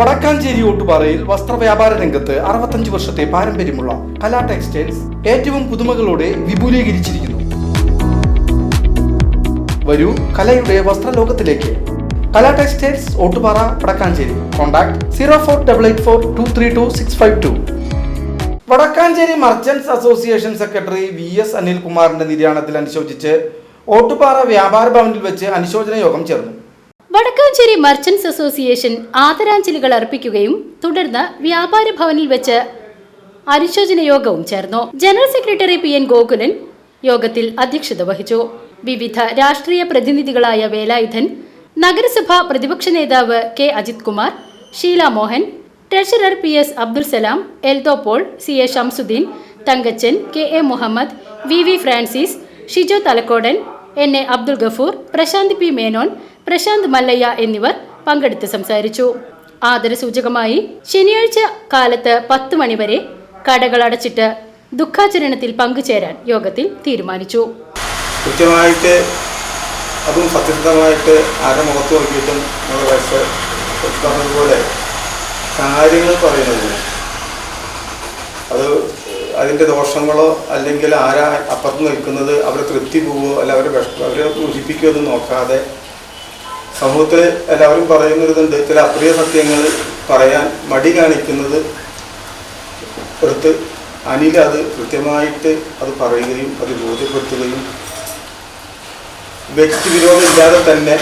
വടക്കാഞ്ചേരി ഓട്ടുപാറയിൽ വസ്ത്രവ്യാപാര രംഗത്ത് അറുപത്തഞ്ച് വർഷത്തെ പാരമ്പര്യമുള്ള കലാ ടെക്സ്റ്റൈൽസ് ഏറ്റവും പുതുമകളോടെ വിപുലീകരിച്ചിരിക്കുന്നു. വരൂ കലയുടെ വസ്ത്രലോകത്തിലേക്ക്. Kala textiles Ottupara Vadakkanchery. Contact zero four double eight four two three two six five two. Vadakkanchery merchants association secretary V S അനിൽകുമാറിന്റെ നിര്യാണത്തിൽ അനുശോചിച്ച് ഓട്ടുപാറ വ്യാപാര ഭവനിൽ വെച്ച് അനുശോചന യോഗം ചേർന്നു. വടക്കാഞ്ചേരി മർച്ചന്റ്സ് അസോസിയേഷൻ ആദരാഞ്ജലികൾ അർപ്പിക്കുകയും തുടർന്ന് വ്യാപാര ഭവനിൽ വെച്ച് അനുശോചന യോഗവും ചേർന്നു. General secretary P N Gokulan യോഗത്തിൽ അധ്യക്ഷത വഹിച്ചു. വിവിധ രാഷ്ട്രീയ പ്രതിനിധികളായ വേലായുധൻ നഗരസഭാ പ്രതിപക്ഷ നേതാവ് K Ajith Kumar Sheela Mohan treasurer P S Abdul Salam Eldho Paul C A Shamsuddin Thankachan K A Muhammad V V Francis Shijo Thalakkodan N A Abdul Gafoor Prashanth P Menon Prashanth Mallayya എന്നിവർ പങ്കെടുത്ത് സംസാരിച്ചു. ആദരസൂചകമായി ശനിയാഴ്ച കാലത്ത് പത്ത് മണിവരെ കടകൾ അടച്ചിട്ട് ദുഃഖാചരണത്തിൽ പങ്കുചേരാൻ യോഗത്തിൽ തീരുമാനിച്ചു. കൃത്യമായിട്ട് അതും സത്യസന്ധമായിട്ട് ആരുടെ മുഖത്ത് നോക്കിയിട്ടും പറഞ്ഞതുപോലെ കാര്യങ്ങൾ പറയുന്നതിന് അത് അതിന്റെ ദോഷങ്ങളോ അല്ലെങ്കിൽ ആരാ അപ്പുറത്ത് നിൽക്കുന്നത് അവരെ തൃപ്തി പോവുകയോ അല്ല അവരെ അവരെ ദൂഷിപ്പിക്കുകയോ ഒന്നും നോക്കാതെ സമൂഹത്തിൽ എല്ലാവരും പറയുന്നൊരിതുണ്ട് ചില അപ്രിയ സത്യങ്ങൾ പറയാൻ മടി കാണിക്കുന്നത് എടുത്ത് അനിൽ അത് കൃത്യമായിട്ട് അത് പറയുകയും അത് ബോധ്യപ്പെടുത്തുകയും വ്യക്തിവിരോധം ഇല്ലാതെ തന്നെ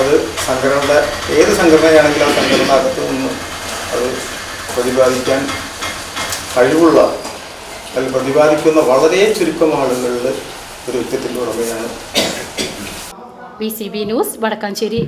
അത് സംഘടനയുടെ ഏത് സംഘടനയാണെങ്കിലും ആ സംഘടന അകത്ത് നിന്ന് അത് പ്രതിപാദിക്കാൻ കഴിവുള്ള അല്ലെങ്കിൽ പ്രതിപാദിക്കുന്ന വളരെ ചുരുക്കം ആളുകളിൽ ഒരു വ്യക്തിത്വത്തിന്റെ ഉടമയാണ്. V C B news Vadakkanchery.